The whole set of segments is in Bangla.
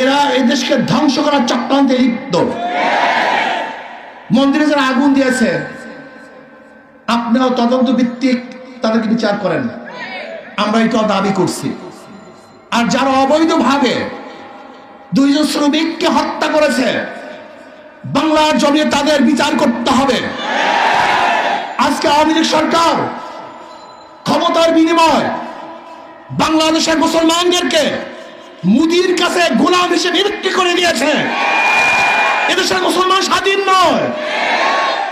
এরা এই দেশকে ধ্বংস করার চক্রান্তে লিপ্ত। মন্দিরে যারা আগুন দিয়েছে, আপনিও তদন্ত ভিত্তিক তাদেরকে বিচার করেন। আমরা এটা দাবি করছি। আর যারা অবৈধভাবে দুইজন শ্রমিককে হত্যা করেছে, বাংলার জমিয়ে তাদের বিচার করতে হবে। আজকে আওয়ামী লীগ সরকার ক্ষমতার বিনিময় বাংলাদেশের মুসলমানদেরকে মুদির কাছে গোলাম হিসেবে বিক্রি করে দিয়েছে। এদেশের মুসলমান স্বাধীন নয়।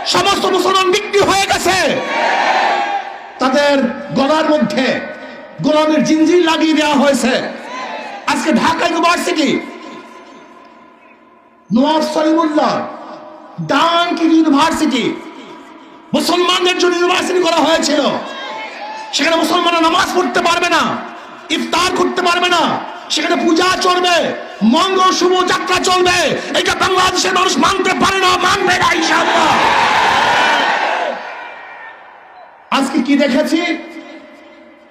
সমস্ত মুসলমান বিক্রি হয়ে গেছে। তাদের গলার মধ্যে গোলামের জিঞ্জির লাগিয়ে দেওয়া হয়েছে। আজকে ঢাকা ইউনিভার্সিটি নোয়াব সলিমুল্লাহ ডানকি ইউনিভার্সিটি, মুসলমানদের জন্য ইউনিভার্সিটি করা হয়েছিল। সেখানে মুসলমানরা নামাজ পড়তে পারবে না, ইফতার করতে পারবে না। সেখানে পূজা চলবে, মঙ্গল, শুভ যাত্রা চলবে। এটা বাংলাদেশের মানুষ মানতে পারে না, মানবে না আজকে কি দেখেছি?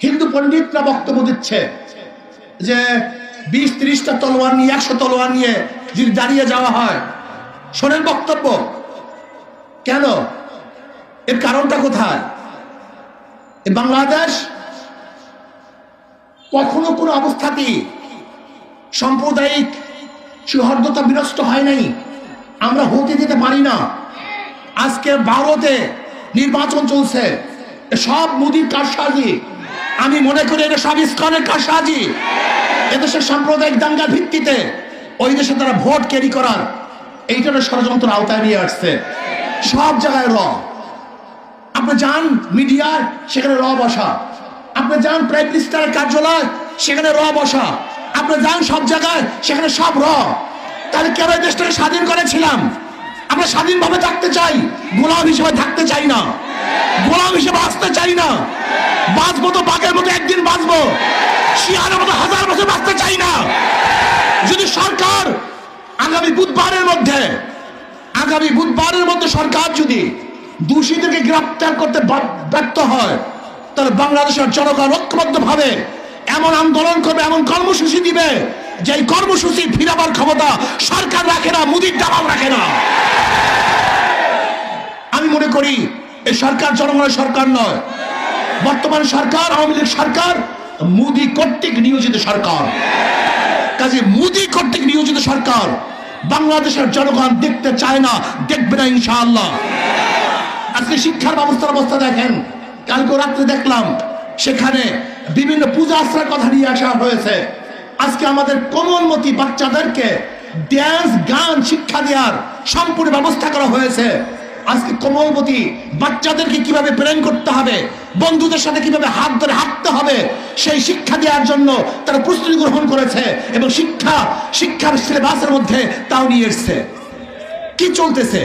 হিন্দু পণ্ডিতরা বক্তব্য দিচ্ছে যে বিশ, ত্রিশটা তলোয়ার নিয়ে, একশো তলোয়ার নিয়ে যদি দাঁড়িয়ে যাওয়া হয়, শোনেন বক্তব্য। কেন? এর কারণটা কোথায়? বাংলাদেশ কখনো কোনো অবস্থাতেই সাম্প্রদায়িক সৌহার্দ্যতা বিনষ্ট হয় নাই। আমরা হতে দিতে পারি না। আজকে ভারতে নির্বাচন চলছে। সব মোদির কারসাজি। আমি মনে করি এটা সব ইস্কনের কারসাজি। এদেশের সাম্প্রদায়িক দাঙ্গার ভিত্তিতে ওই দেশে তারা ভোট ক্যারি করার এইটার ষড়যন্ত্র আওতায় নিয়ে আসছে। সব জায়গায় র। আপনি যান মিডিয়ার, সেখানে র বসা। আপনি যান প্রাইম মিনিস্টারের কার্যালয়, সেখানে র বসা। আপনি যান সব জায়গায়, সেখানে সব র। তাহলে কেন দেশটাকে স্বাধীন করেছিলাম? আমরা স্বাধীনভাবে থাকতে চাই, গোলাম হিসেবে থাকতে চাই না। গোলাম হিসেবে আসতে চাই না। বাঁচবো তো বাঘের মতো একদিন বাঁচবো। শিয়ারের মতো হাজার বছর বাঁচতে চাই না। যদি সরকার আগামী বুধবারের মধ্যে, আগামী বুধবারের মধ্যে সরকার যদি দোষীদেরকে গ্রেপ্তার করতে ব্যর্থ হয়, তাহলে বাংলাদেশের জনগণ ঐক্যবদ্ধ ভাবে এমন আন্দোলন করবে, এমন কর্মসূচি দিবে যে কর্মসূচি ফিরাবার ক্ষমতা সরকার রাখে না, মুদির দালাল রাখে না। আমি মনে করি, এই সরকার জনগণের সরকার নয়। বর্তমান সরকার, আওয়ামী লীগ সরকার, মোদী কর্তৃক নিয়োজিত সরকার। কাজে মোদী কর্তৃক নিয়োজিত সরকার বাংলাদেশের জনগণ দেখতে চায় না, দেখবে না ইনশাআল্লাহ। আজকে শিক্ষার ব্যবস্থার অবস্থা দেখেন, কালকে রাত্রে দেখলাম, সেখানে বিভিন্ন পূজা কথা নিয়ে আসা হয়েছে। আজকে আমাদের কোমলমতি বাচ্চাদেরকে ড্যান্স গান, শিক্ষা দেওয়ার সম্পূর্ণ ব্যবস্থা করা হয়েছে। আজকে কোমলমতি বাচ্চাদেরকে কীভাবে প্রেম করতে হবে, বন্ধুদের সাথে কীভাবে হাত ধরে হাঁটতে হবে, সেই শিক্ষা দেওয়ার জন্য তারা প্রস্তুতি গ্রহণ করেছে এবং শিক্ষা, শিক্ষার সিলেবাসের মধ্যে তাও নিয়ে এসছে। কি চলতেছে?